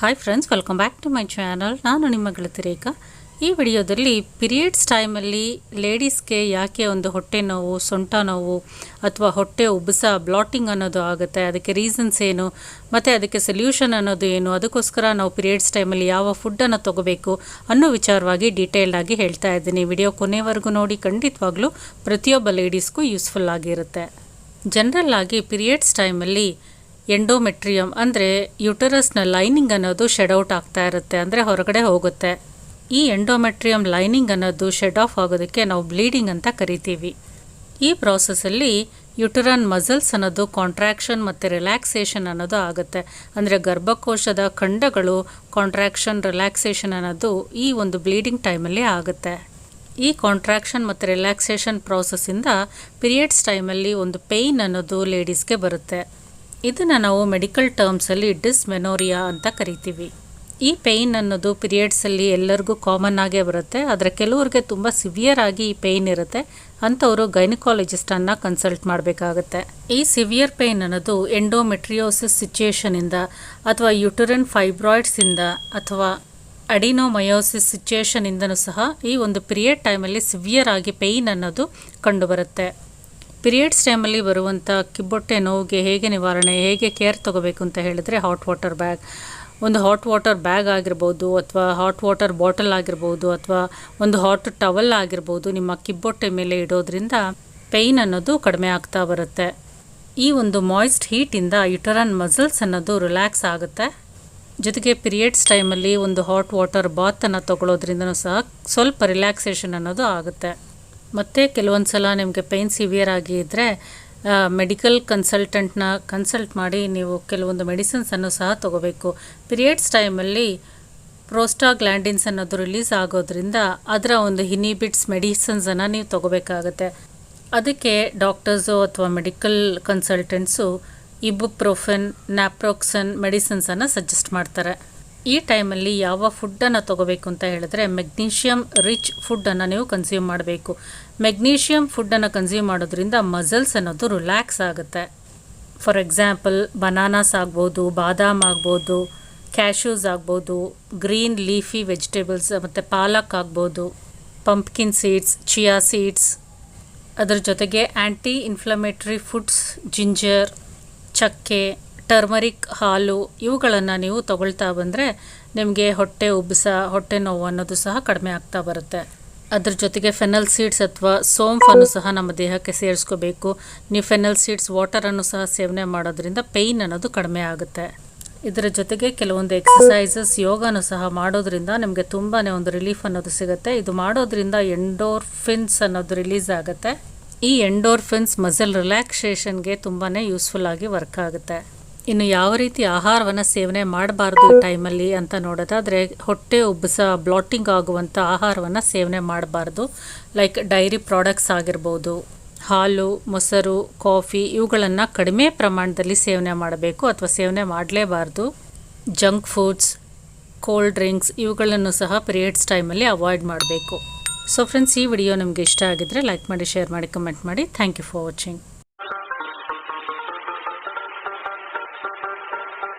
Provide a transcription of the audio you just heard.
Hi friends welcome back to my channel ನಾನು ನಿಮ್ಮ ಗೆಳತಿ ರೇಖಾ. ಈ ವಿಡಿಯೋದಲ್ಲಿ ಪಿರಿಯಡ್ಸ್ ಟೈಮಲ್ಲಿ ಲೇಡೀಸ್ಗೆ ಯಾಕೆ ಒಂದು ಹೊಟ್ಟೆ ನೋವು, ಸೊಂಟ ನೋವು ಅಥವಾ ಹೊಟ್ಟೆ ಉಬ್ಬಸ ಬ್ಲಾಟಿಂಗ್ ಅನ್ನೋದು ಆಗುತ್ತೆ. ಅದಕ್ಕೆ ರೀಸನ್ಸ್ ಏನು, ಮತ್ತು ಅದಕ್ಕೆ ಸೊಲ್ಯೂಷನ್ ಅನ್ನೋದು ಏನು, ಅದಕ್ಕೋಸ್ಕರ ನಾವು ಪಿರಿಯಡ್ಸ್ ಟೈಮಲ್ಲಿ ಯಾವ ಫುಡ್ಡನ್ನು ತೊಗೋಬೇಕು ಅನ್ನೋ ವಿಚಾರವಾಗಿ ಡೀಟೇಲ್ಡಾಗಿ ಹೇಳ್ತಾ ಇದ್ದೀನಿ. ವಿಡಿಯೋ ಕೊನೆವರೆಗೂ ನೋಡಿ, ಖಂಡಿತವಾಗ್ಲೂ ಪ್ರತಿಯೊಬ್ಬ ಲೇಡೀಸ್ಗೂ ಯೂಸ್ಫುಲ್ ಆಗಿರುತ್ತೆ. ಜನರಲ್ ಆಗಿ ಪೀರಿಯಡ್ಸ್ ಟೈಮಲ್ಲಿ ಎಂಡೋಮೆಟ್ರಿಯಮ್ ಅಂದರೆ ಯುಟರಸ್ನ ಲೈನಿಂಗ್ ಅನ್ನೋದು ಶೆಡ್ ಔಟ್ ಆಗ್ತಾ ಇರುತ್ತೆ, ಅಂದರೆ ಹೊರಗಡೆ ಹೋಗುತ್ತೆ. ಈ ಎಂಡೋಮೆಟ್ರಿಯಮ್ ಲೈನಿಂಗ್ ಅನ್ನೋದು ಶೆಡ್ ಆಫ್ ಆಗೋದಕ್ಕೆ ನಾವು ಬ್ಲೀಡಿಂಗ್ ಅಂತ ಕರಿತೀವಿ. ಈ ಪ್ರಾಸೆಸ್ಸಲ್ಲಿ ಯುಟರನ್ ಮಸಲ್ಸ್ ಅನ್ನೋದು ಕಾಂಟ್ರಾಕ್ಷನ್ ಮತ್ತು ರಿಲ್ಯಾಕ್ಸೇಷನ್ ಅನ್ನೋದು ಆಗುತ್ತೆ. ಅಂದರೆ ಗರ್ಭಕೋಶದ ಖಂಡಗಳು ಕಾಂಟ್ರಾಕ್ಷನ್ ರಿಲ್ಯಾಕ್ಸೇಷನ್ ಅನ್ನೋದು ಈ ಒಂದು ಬ್ಲೀಡಿಂಗ್ ಟೈಮಲ್ಲಿ ಆಗುತ್ತೆ. ಈ ಕಾಂಟ್ರಾಕ್ಷನ್ ಮತ್ತು ರಿಲ್ಯಾಕ್ಸೇಷನ್ ಪ್ರಾಸೆಸ್ಸಿಂದ ಪೀರಿಯಡ್ಸ್ ಟೈಮಲ್ಲಿ ಒಂದು ಪೇಯ್ನ್ ಅನ್ನೋದು ಲೇಡೀಸ್ಗೆ ಬರುತ್ತೆ. ಇದನ್ನು ನಾವು ಮೆಡಿಕಲ್ ಟರ್ಮ್ಸಲ್ಲಿ ಡಿಸ್ಮೆನೋರಿಯಾ ಅಂತ ಕರಿತೀವಿ. ಈ ಪೇಯ್ನ್ ಅನ್ನೋದು ಪಿರಿಯಡ್ಸಲ್ಲಿ ಎಲ್ಲರಿಗೂ ಕಾಮನ್ ಆಗೇ ಬರುತ್ತೆ. ಆದರೆ ಕೆಲವ್ರಿಗೆ ತುಂಬ ಸಿವಿಯರ್ ಆಗಿ ಈ ಪೇಯ್ನ್ ಇರುತ್ತೆ. ಅಂಥವರು ಗೈನಕಾಲಜಿಸ್ಟನ್ನು ಕನ್ಸಲ್ಟ್ ಮಾಡಬೇಕಾಗುತ್ತೆ. ಈ ಸಿವಿಯರ್ ಪೇಯ್ನ್ ಅನ್ನೋದು ಎಂಡೋಮೆಟ್ರಿಯೋಸಿಸ್ ಸಿಚುಯೇಷನಿಂದ ಅಥವಾ ಯುಟರನ್ ಫೈಬ್ರಾಯ್ಡ್ಸಿಂದ ಅಥವಾ ಅಡಿನೋಮಯೋಸಿಸ್ ಸಿಚುಯೇಷನಿಂದನೂ ಸಹ ಈ ಒಂದು ಪಿರಿಯಡ್ ಟೈಮಲ್ಲಿ ಸಿವಿಯರ್ ಆಗಿ ಪೇಯ್ನ್ ಅನ್ನೋದು ಕಂಡುಬರುತ್ತೆ. ಪಿರಿಯಡ್ಸ್ ಟೈಮಲ್ಲಿ ಬರುವಂಥ ಕಿಬ್ಬೊಟ್ಟೆ ನೋವಿಗೆ ಹೇಗೆ ನಿವಾರಣೆ, ಹೇಗೆ ಕೇರ್ ತಗೋಬೇಕು ಅಂತ ಹೇಳಿದ್ರೆ ಹಾಟ್ ವಾಟರ್ ಬ್ಯಾಗ್ ಒಂದು ಹಾಟ್ ವಾಟರ್ ಬ್ಯಾಗ್ ಆಗಿರ್ಬೋದು ಅಥವಾ ಹಾಟ್ ವಾಟರ್ ಬಾಟಲ್ ಆಗಿರ್ಬೋದು ಅಥವಾ ಒಂದು ಹಾಟ್ ಟವಲ್ ಆಗಿರ್ಬೋದು ನಿಮ್ಮ ಕಿಬ್ಬೊಟ್ಟೆ ಮೇಲೆ ಇಡೋದ್ರಿಂದ ಪೇಯ್ನ್ ಅನ್ನೋದು ಕಡಿಮೆ ಆಗ್ತಾ ಬರುತ್ತೆ. ಈ ಒಂದು ಮಾಯ್ಸ್ಟ್ ಹೀಟಿಂದ ಯುಟರನ್ ಮಸಲ್ಸ್ ಅನ್ನೋದು ರಿಲ್ಯಾಕ್ಸ್ ಆಗುತ್ತೆ. ಜೊತೆಗೆ ಪೀರಿಯಡ್ಸ್ ಟೈಮಲ್ಲಿ ಒಂದು ಹಾಟ್ ವಾಟರ್ ಬಾತನ್ನು ತಗೊಳ್ಳೋದ್ರಿಂದನೂ ಸಹ ಸ್ವಲ್ಪ ರಿಲ್ಯಾಕ್ಸೇಷನ್ ಅನ್ನೋದು ಆಗುತ್ತೆ. ಮತ್ತು ಕೆಲವೊಂದು ಸಲ ನಿಮಗೆ ಪೇಯ್ನ್ ಸಿವಿಯರ್ ಆಗಿ ಇದ್ದರೆ ಮೆಡಿಕಲ್ ಕನ್ಸಲ್ಟೆಂಟ್ನ ಕನ್ಸಲ್ಟ್ ಮಾಡಿ ನೀವು ಕೆಲವೊಂದು ಮೆಡಿಸಿನ್ಸನ್ನು ಸಹ ತಗೋಬೇಕು. ಪಿರಿಯಡ್ಸ್ ಟೈಮಲ್ಲಿ ಪ್ರೋಸ್ಟಾಗ್ಲ್ಯಾಂಡಿನ್ಸ್ ಅನ್ನೋದು ರಿಲೀಸ್ ಆಗೋದ್ರಿಂದ ಅದರ ಒಂದು ಹಿನಿಬಿಟ್ಸ್ ಮೆಡಿಸನ್ಸನ್ನು ನೀವು ತಗೋಬೇಕಾಗತ್ತೆ. ಅದಕ್ಕೆ ಡಾಕ್ಟರ್ಸು ಅಥವಾ ಮೆಡಿಕಲ್ ಕನ್ಸಲ್ಟೆಂಟ್ಸು ಇಬುಪ್ರೋಫೆನ್ ನ್ಯಾಪ್ರೋಕ್ಸನ್ ಮೆಡಿಸಿನ್ಸನ್ನು ಸಜೆಸ್ಟ್ ಮಾಡ್ತಾರೆ. ಈ ಟೈಮಲ್ಲಿ ಯಾವ ಫುಡ್ಡನ್ನು ತಗೋಬೇಕು ಅಂತ ಹೇಳಿದ್ರೆ ಮೆಗ್ನೀಷಿಯಮ್ ರಿಚ್ ಫುಡ್ಡನ್ನು ನೀವು ಕನ್ಸ್ಯೂಮ್ ಮಾಡಬೇಕು. ಮೆಗ್ನೀಷಿಯಮ್ ಫುಡ್ಡನ್ನು ಕನ್ಸ್ಯೂಮ್ ಮಾಡೋದ್ರಿಂದ ಮಸಲ್ಸ್ ಅನ್ನೋದು ರಿಲ್ಯಾಕ್ಸ್ ಆಗುತ್ತೆ. ಫಾರ್ ಎಕ್ಸಾಂಪಲ್, ಬನಾನಾಸ್ ಆಗ್ಬೋದು, ಬಾದಾಮ್ ಆಗ್ಬೋದು ಕ್ಯಾಶ್ಯೂಸ್ ಆಗ್ಬೋದು, ಗ್ರೀನ್ ಲೀಫಿ ವೆಜಿಟೇಬಲ್ಸ್, ಮತ್ತು ಪಾಲಕ್ ಆಗ್ಬೋದು, ಪಂಪ್ಕಿನ್ ಸೀಡ್ಸ್, ಚಿಯಾ ಸೀಡ್ಸ್, ಅದರ ಜೊತೆಗೆ ಆ್ಯಂಟಿ ಇನ್ಫ್ಲಮೇಟ್ರಿ ಫುಡ್ಸ್, ಜಿಂಜರ್, ಚಕ್ಕೆ ಟರ್ಮರಿಕ್ ಹಾಲು ಇವುಗಳನ್ನು ನೀವು ತಗೊಳ್ತಾ ಬಂದರೆ ನಿಮಗೆ ಹೊಟ್ಟೆ ಉಬ್ಬಸ, ಹೊಟ್ಟೆ ನೋವು ಅನ್ನೋದು ಸಹ ಕಡಿಮೆ ಆಗ್ತಾ ಬರುತ್ತೆ. ಅದ್ರ ಜೊತೆಗೆ ಫೆನಲ್ ಸೀಡ್ಸ್ ಅಥವಾ ಸೋಂಫನ್ನು ಸಹ ನಮ್ಮ ದೇಹಕ್ಕೆ ಸೇರಿಸ್ಕೋಬೇಕು. ನೀವು ಫೆನಲ್ ಸೀಡ್ಸ್ ವಾಟರನ್ನು ಸಹ ಸೇವನೆ ಮಾಡೋದ್ರಿಂದ ಪೇಯ್ನ್ ಅನ್ನೋದು ಕಡಿಮೆ ಆಗುತ್ತೆ. ಇದರ ಜೊತೆಗೆ ಕೆಲವೊಂದು ಎಕ್ಸಸೈಸಸ್ ಯೋಗನೂ ಸಹ ಮಾಡೋದ್ರಿಂದ ನಿಮಗೆ ತುಂಬಾ ಒಂದು ರಿಲೀಫ್ ಅನ್ನೋದು ಸಿಗುತ್ತೆ. ಇದು ಮಾಡೋದ್ರಿಂದ ಎಂಡೋರ್ಫಿನ್ಸ್ ಅನ್ನೋದು ರಿಲೀಸ್ ಆಗುತ್ತೆ. ಈ ಎಂಡೋರ್ಫಿನ್ಸ್ ಮಸಲ್ ರಿಲ್ಯಾಕ್ಸೇಷನ್ಗೆ ತುಂಬಾ ಯೂಸ್ಫುಲ್ ಆಗಿ ವರ್ಕ್ ಆಗುತ್ತೆ. ಇನ್ನು ಯಾವ ರೀತಿ ಆಹಾರವನ್ನು ಸೇವನೆ ಮಾಡಬಾರ್ದು ಟೈಮಲ್ಲಿ ಅಂತ ನೋಡೋದಾದರೆ ಹೊಟ್ಟೆ ಉಬ್ಬಸ, ಬ್ಲಾಟಿಂಗ್ ಆಗುವಂಥ ಆಹಾರವನ್ನು ಸೇವನೆ ಮಾಡಬಾರ್ದು. ಲೈಕ್ ಡೈರಿ ಪ್ರಾಡಕ್ಟ್ಸ್ ಆಗಿರ್ಬೋದು, ಹಾಲು, ಮೊಸರು ಕಾಫಿ ಇವುಗಳನ್ನು ಕಡಿಮೆ ಪ್ರಮಾಣದಲ್ಲಿ ಸೇವನೆ ಮಾಡಬೇಕು ಅಥವಾ ಸೇವನೆ ಮಾಡಲೇಬಾರ್ದು. ಜಂಕ್ ಫುಡ್ಸ್ ಕೋಲ್ಡ್ ಡ್ರಿಂಕ್ಸ್ ಇವುಗಳನ್ನು ಸಹ ಪಿರಿಯಡ್ಸ್ ಟೈಮಲ್ಲಿ ಅವಾಯ್ಡ್ ಮಾಡಬೇಕು. ಸೊ ಫ್ರೆಂಡ್ಸ್ ಈ ವಿಡಿಯೋ ನಿಮಗೆ ಇಷ್ಟ ಆಗಿದ್ದರೆ ಲೈಕ್ ಮಾಡಿ ಶೇರ್ ಮಾಡಿ ಕಮೆಂಟ್ ಮಾಡಿ. Thank you for watching